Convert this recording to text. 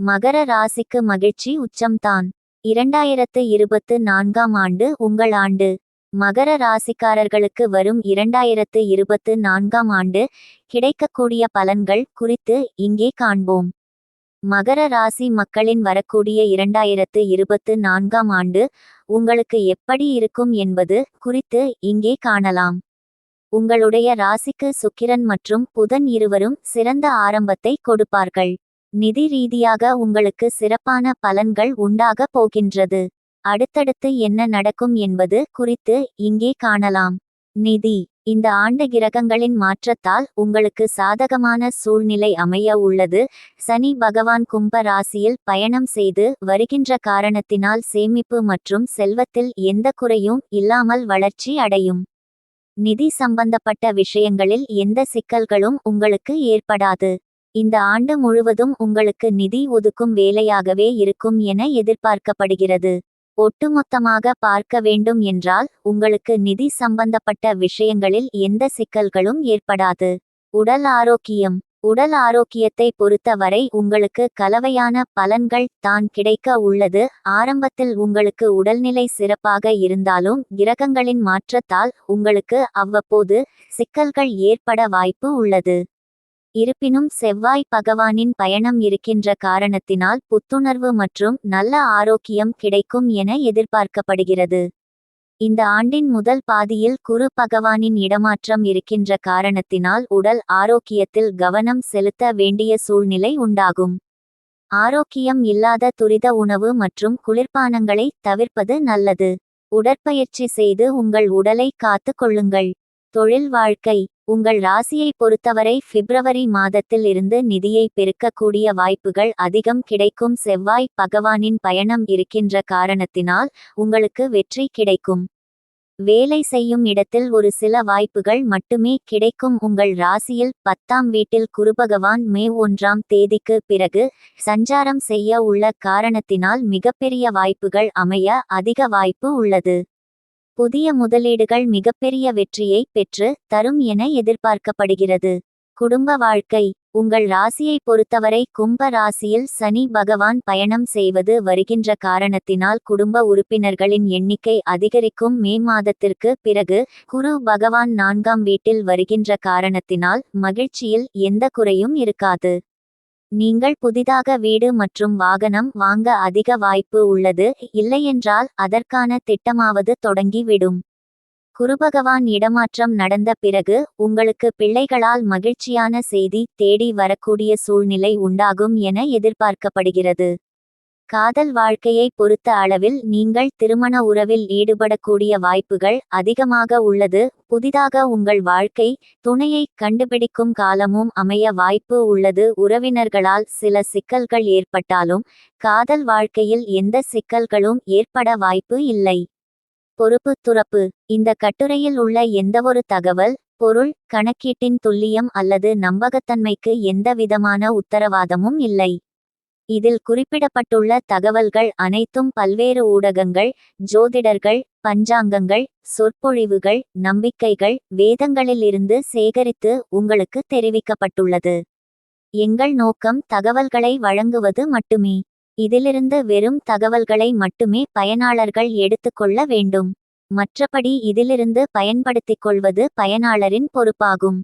மகர ராசிக்கு மகிழ்ச்சி உச்சம்தான். இரண்டாயிரத்து இருபத்து நான்காம் ஆண்டு உங்கள் ஆண்டு. மகர ராசிக்காரர்களுக்கு வரும் இரண்டாயிரத்து இருபத்து நான்காம் ஆண்டு கிடைக்கக்கூடிய பலன்கள் குறித்து இங்கே காண்போம். மகர ராசி மக்களின் வரக்கூடிய இரண்டாயிரத்து இருபத்து நான்காம் ஆண்டு உங்களுக்கு எப்படி இருக்கும் என்பது குறித்து இங்கே காணலாம். உங்களுடைய ராசிக்கு சுக்கிரன் மற்றும் புதன் இருவரும் சிறந்த ஆரம்பத்தை கொடுப்பார்கள். நிதி ரீதியாக உங்களுக்கு சிறப்பான பலன்கள் உண்டாக போகின்றது. அடுத்தடுத்து என்ன நடக்கும் என்பது குறித்து இங்கே காணலாம். நிதி இந்த ஆண்டு கிரகங்களின் மாற்றத்தால் உங்களுக்கு சாதகமான சூழ்நிலை அமைய உள்ளது. சனி பகவான் கும்ப ராசியில் பயணம் செய்து வருகின்ற காரணத்தினால் சேமிப்பு மற்றும் செல்வத்தில் எந்த குறையும் இல்லாமல் வளர்ச்சி அடையும். நிதி சம்பந்தப்பட்ட விஷயங்களில் எந்த சிக்கல்களும் உங்களுக்கு ஏற்படாது. இந்த ஆண்டு முழுவதும் உங்களுக்கு நிதி ஒதுக்கும் வேலையாகவே இருக்கும் என எதிர்பார்க்கப்படுகிறது. ஒட்டுமொத்தமாக பார்க்க வேண்டும் என்றால் உங்களுக்கு நிதி சம்பந்தப்பட்ட விஷயங்களில் எந்த சிக்கல்களும் ஏற்படாது. உடல் ஆரோக்கியம். உடல் ஆரோக்கியத்தை பொறுத்தவரை உங்களுக்கு கலவையான பலன்கள் தான் கிடைக்க உள்ளது. ஆரம்பத்தில் உங்களுக்கு உடல்நிலை சிறப்பாக இருந்தாலும் கிரகங்களின் மாற்றத்தால் உங்களுக்கு அவ்வப்போது சிக்கல்கள் ஏற்பட வாய்ப்பு உள்ளது. இருப்பினும் செவ்வாய் பகவானின் பயணம் இருக்கின்ற காரணத்தினால் புத்துணர்வு மற்றும் நல்ல ஆரோக்கியம் கிடைக்கும் என எதிர்பார்க்கப்படுகிறது. இந்த ஆண்டின் முதல் பாதியில் குரு பகவானின் இடமாற்றம் இருக்கின்ற காரணத்தினால் உடல் ஆரோக்கியத்தில் கவனம் செலுத்த வேண்டிய சூழ்நிலை உண்டாகும். ஆரோக்கியம் இல்லாத துரித உணவு மற்றும் குளிர்பானங்களை தவிர்ப்பது நல்லது. உடற்பயிற்சி செய்து உங்கள் உடலை காத்து கொள்ளுங்கள். தொழில் வாழ்க்கை உங்கள் ராசியை பொறுத்தவரை பிப்ரவரி மாதத்தில் இருந்து நிதியை பெருக்கக்கூடிய வாய்ப்புகள் அதிகம் கிடைக்கும். செவ்வாய் பகவானின் பயணம் இருக்கின்ற காரணத்தினால் உங்களுக்கு வெற்றி கிடைக்கும். வேலை செய்யும் இடத்தில் ஒரு சில வாய்ப்புகள் மட்டுமே கிடைக்கும். உங்கள் ராசியில் பத்தாம் வீட்டில் குருபகவான் மே ஒன்றாம் தேதிக்கு பிறகு சஞ்சாரம் செய்ய உள்ள காரணத்தினால் மிகப்பெரிய வாய்ப்புகள் அமைய அதிக வாய்ப்பு உள்ளது. புதிய முதலீடுகள் மிகப்பெரிய வெற்றியை பெற்று தரும் என எதிர்பார்க்கப்படுகிறது. குடும்ப வாழ்க்கை. உங்கள் ராசியை பொறுத்தவரை கும்ப ராசியில் சனி பகவான் பயணம் செய்வது வருகின்ற காரணத்தினால் குடும்ப உறுப்பினர்களின் எண்ணிக்கை அதிகரிக்கும் மே மாதத்திற்கு பிறகு குரு பகவான் நான்காம் வீட்டில் வருகின்ற காரணத்தினால் மகிழ்ச்சியில் எந்த குறையும் இருக்காது. நீங்கள் புதிதாக வீடு மற்றும் வாகனம் வாங்க அதிக வாய்ப்பு உள்ளது இல்லையென்றால் அதற்கான திட்டமாவது தொடங்கிவிடும். குருபகவான் இடமாற்றம் நடந்த பிறகு உங்களுக்கு பிள்ளைகளால் மகிழ்ச்சியான செய்தி தேடி வரக்கூடிய சூழ்நிலை உண்டாகும் என எதிர்பார்க்கப்படுகிறது. காதல் வாழ்க்கையை பொறுத்த அளவில் நீங்கள் திருமண உறவில் ஈடுபடக்கூடிய வாய்ப்புகள் அதிகமாக உள்ளது. புதிதாக உங்கள் வாழ்க்கை துணையை கண்டுபிடிக்கும் காலமும் அமைய வாய்ப்பு உள்ளது. உறவினர்களால் சில சிக்கல்கள் ஏற்பட்டாலும் காதல் வாழ்க்கையில் எந்த சிக்கல்களும் ஏற்பட வாய்ப்பு இல்லை. பொறுப்பு துறப்பு. இந்த கட்டுரையில் உள்ள எந்தவொரு தகவல் பொருள் கணக்கீட்டின் துல்லியம் அல்லது நம்பகத்தன்மைக்கு எந்தவிதமான உத்தரவாதமும் இல்லை. இதில் குறிப்பிடப்பட்டுள்ள தகவல்கள் அனைத்தும் பல்வேறு ஊடகங்கள் ஜோதிடர்கள் பஞ்சாங்கங்கள் சொற்பொழிவுகள் நம்பிக்கைகள் வேதங்களிலிருந்து சேகரித்து உங்களுக்கு தெரிவிக்கப்பட்டுள்ளது. எங்கள் நோக்கம் தகவல்களை வழங்குவது மட்டுமே. இதிலிருந்து வெறும் தகவல்களை மட்டுமே பயனாளர்கள் எடுத்துக்கொள்ள வேண்டும். மற்றபடி இதிலிருந்து பயன்படுத்திக் கொள்வது பயனாளரின் பொறுப்பாகும்.